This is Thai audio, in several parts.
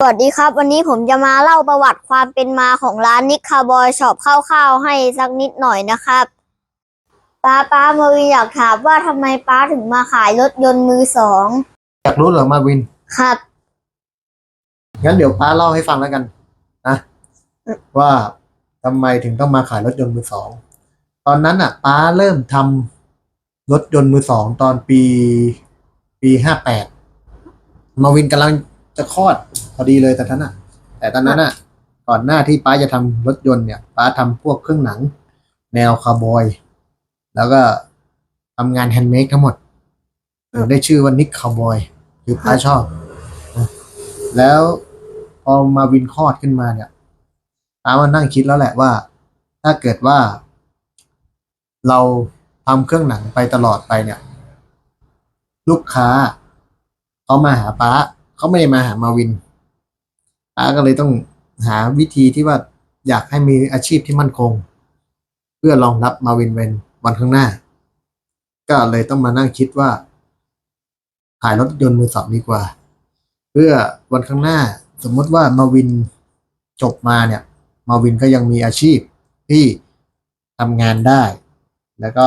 สวัสดีครับ วันนี้ผมจะมาเล่าประวัติความเป็นมาของร้านนิกคาบอยช็อปคร่าวๆให้สักนิดหน่อยนะครับป้าป้ามาวินอยากถามว่าทำไมป้าถึงมาขายรถยนต์มือสองอยากรู้เหรอมาวินครับงั้นเดี๋ยวป้าเล่าให้ฟังแล้วกันนะว่าทำไมถึงต้องมาขายรถยนต์มือสองตอนนั้นอะป้าเริ่มทำรถยนต์มือสองตอนปี ปีห้าแปดมาวินกำลังจะคลอดพ อดีเลยแต่ท่านอะ แต่ตอนนั้นอะ ก่อนหน้าที่ป้าจะทำรถยนต์เนี่ยป้าทำพวกเครื่องหนัง แนวคาร์บอย แล้วก็ทำงานแฮนด์เมดทั้งหมดถึงได้ชื่อว่านิกคาร์บอยคือป้าชอบ แล้วพอมาวินคอดขึ้นมาเนี่ยป้ามานั่งคิดแล้วแหละว่า ถ้าเกิดว่า เราทำเครื่องหนังไปตลอดไปเนี่ย ลูกค้าเขามาหาป้าเขาไม่ได้มาหามาวิน ป้าก็เลยต้องหาวิธีที่ว่าอยากให้มีอาชีพที่มั่นคง เพื่อรองรับมาวินเวนวันข้างหน้า ก็เลยต้องมานั่งคิดว่าขายรถยนต์มือสองดีกว่า เพื่อวันข้างหน้า สมมติว่ามาวินจบมาเนี่ย มาวินก็ยังมีอาชีพที่ทำงานได้ แล้วก็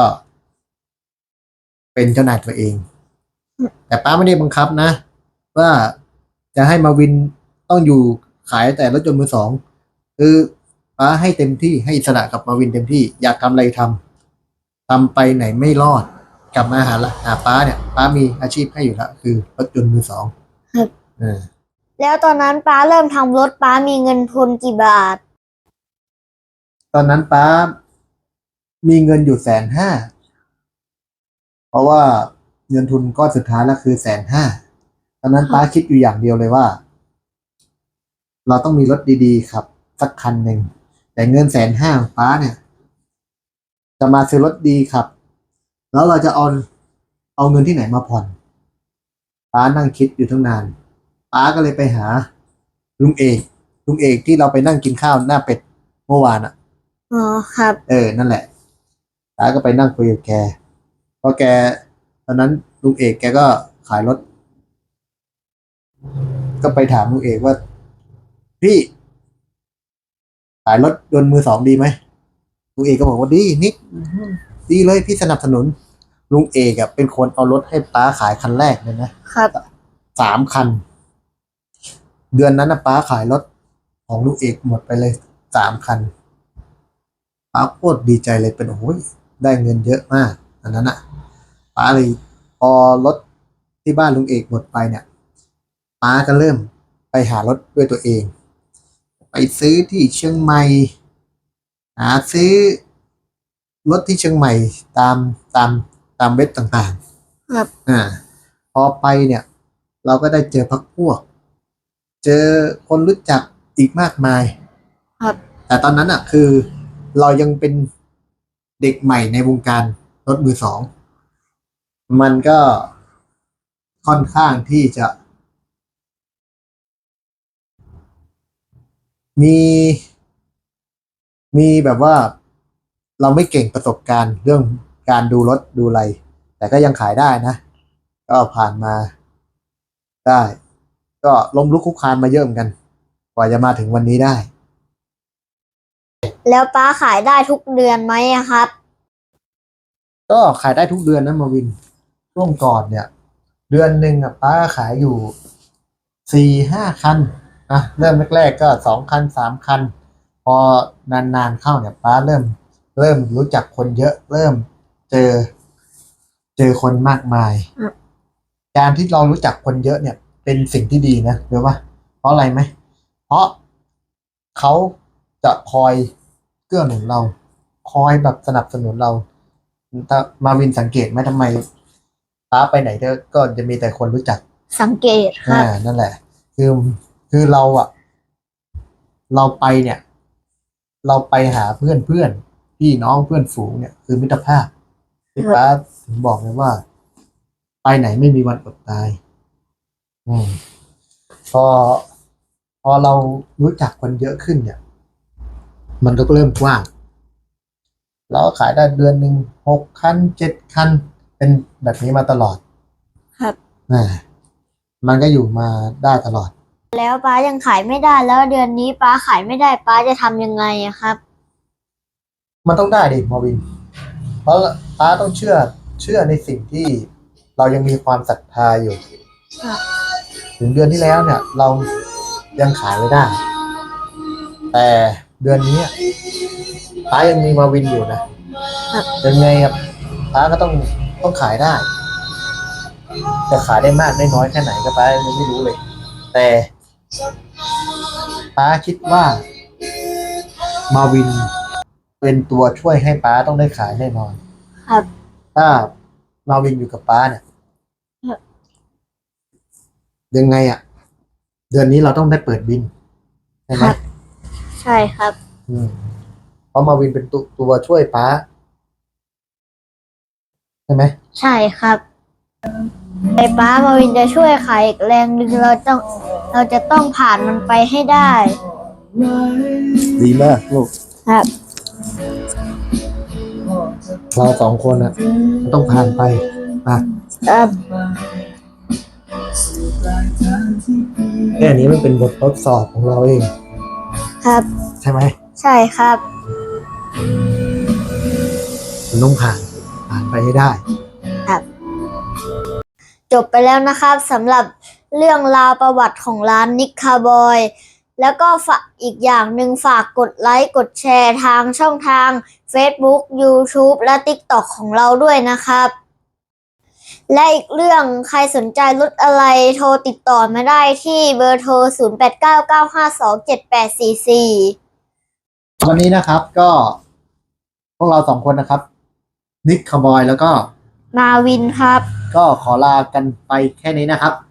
เป็นเจ้านายตัวเอง แต่ป้าไม่ได้บังคับนะ ว่าจะให้มาวิน ต้องอยู่ขายแต่รถยนต์มือสองคือป้าให้เต็มที่ให้อิสระกับมาวินเต็มที่อยากทำอะไรทำทำไปไหนไม่รอดกลับมาหาละหาป้าเนี่ยป้ามีอาชีพให้อยู่แล้วคือรถยนต์มือสองครับ เออ แล้วตอนนั้นป้าเริ่มทำรถป้ามีเงินทุนกี่บาท ตอนนั้นป้ามีเงินอยู่แสนห้าเพราะว่าเงินทุนก้อนสุดท้ายแล้วคือแสนห้าตอนนั้นป้าคิดอยู่อย่างเดียวเลยว่า เราต้องมีรถดีๆครับ สักคันหนึ่ง แต่เงินแสนห้าของป้าเนี่ย จะมาซื้อรถดีครับ แล้วเราจะเอาเอาเงินที่ไหนมาผ่อนป้านั่งคิดอยู่ตั้งนานป้าก็เลยไปหา ลุงเอกลุงเอกที่เราไปนั่งกินข้าวหน้าเป็ดเมื่อวานอะอ๋อครับ เออ นั่นแหละตาก็ไปนั่งคุยกับแกเพราะแกตอนนั้นลุงเอกแกก็ขายรถ ก็ไปถามลุงเอกว่า พี่ขายรถยนต์มือสองดีไหมลุงเอกก็บอกว่าดีนิดดีเลยพี่สนับสนุน ลุงเอกอะเป็นคนเอารถให้ป้าขายคันแรกเลยนะครับสามคัน เดือนนั้นนะป้าขายรถของลุงเอกหมดไปเลยสามคันป้าโคตรดีใจเลยเป็นโอ้ยได้เงินเยอะมาก อันนั้นอะป้าเลยพอรถที่บ้านลุงเอกหมดไปเนี่ยป้าก็เริ่มไปหารถด้วยตัวเอง ไปซื้อที่เชียงใหม่ หาซื้อรถที่เชียงใหม่ตามตามตามเว็บต่างครับๆอ่า พอไปเนี่ย เราก็ได้เจอพักพวก เจอคนรู้จักอีกมากมาย ครับ แต่ตอนนั้นอะ คือเรายังเป็นเด็กใหม่ในวงการรถมือสอง มันก็ค่อนข้างที่จะ มี มีแบบว่า เราไม่เก่งประสบการณ์เรื่องการดูรถดูอะไร แต่ก็ยังขายได้นะ ก็ผ่านมาได้ ก็ล้มลุกคลุกคลานมาเยอะเหมือนกัน กว่าจะมาถึงวันนี้ได้ แล้วป้าขายได้ทุกเดือนไหมอะครับ ก็ขายได้ทุกเดือนนะมาวิน ช่วงก่อนเนี่ย เดือนหนึ่งอะป้าขายอยู่สี่ห้าคัน นะเริ่มแรกๆก็สองคันสามคัน พอนานๆเข้าเนี่ยป้าเริ่ม เริ่มรู้จักคนเยอะ เริ่มเจอ เจอคนมากมายอืมการที่เรารู้จักคนเยอะเนี่ย เป็นสิ่งที่ดีนะรู้ปะเพราะอะไรไหม เพราะเขาจะคอยเกื้อหนุนเรา คอยแบบสนับสนุนเราถ้ามาวินสังเกตไหมทำไมป้าไปไหนเธอก็จะมีแต่คนรู้จักสังเกตครัอ่าบนั่นแหละ คือ คือเราอะเราไปเนี่ย เราไปหาเพื่อนเพื่อนพี่น้องเพื่อนฝูงเนี่ยคือมิตรภาพที่ป้าถึงบอกเลยว่า ไปไหนไม่มีวันอดตาย อืมพอพอเรารู้จักคนเยอะขึ้นเนี่ย มันก็เริ่มกว้างเราขายได้เดือนหนึ่งหกคันเจ็ดคัน เป็นแบบนี้มาตลอด ครับอ่ามันก็อยู่มาได้ตลอด แล้วป้ายังขายไม่ได้แล้วเดือนนี้ป้าขายไม่ได้ป้าจะทำยังไงอะครับ มันต้องได้ดิมาวิน เพราะป้าต้องเชื่อเชื่อในสิ่งที่เรายังมีความศรัทธาอยู่ครับถึงเดือนที่แล้วเนี่ย เรายังขายไม่ได้ แต่เดือนนี้ป้ายังมีมาวินอยู่นะยังไงครับป้าก็ต้องต้องขายได้ จะขายได้มากได้น้อยแค่ไหนก็ป้ายังไม่รู้เลย แต่ ป้าคิดว่า มาวิน เป็นตัวช่วยให้ป้าต้องได้ขายแน่นอน ครับ ถ้ามาวินอยู่กับป้าเนี่ยครับ ยังไงอะ่ะเดือนนี้เราต้องได้เปิดบินใช่ไหมครับใช่ครับ อืมเพราะมาวินเป็นตัวตัวช่วยป้าใช่ไหมใช่ครับไอ้ป้ามาวินจะช่วยขายอีกแรงหนึ่งเราต้อง เราจะต้องผ่านมันไปให้ได้ ดีมากลูก ครับ เราสองคนอะต้องผ่านไปอะครับ แค่นี้มันเป็นบททดสอบของเราเอง ครับ ใช่ไหมใช่ครับ มันต้องผ่านผ่านไปให้ได้ จบไปแล้วนะครับสำหรับ เรื่องราวประวัติของร้านนิกคาบอย แล้วก็ฝากอีกอย่างหนึ่งฝากกดไลค์กดแชร์ทางช่องทาง Facebook YouTube และ TikTok ของเราด้วยนะครับ และอีกเรื่องใครสนใจรถอะไรโทรติดต่อมาได้ที่เบอร์โทร 0899527844 วันนี้นะครับก็พวกเราสองคนนะครับ นิกคาร์บอยแล้วก็ มาวินครับ ก็ขอลากันไปแค่นี้นะครับสวัส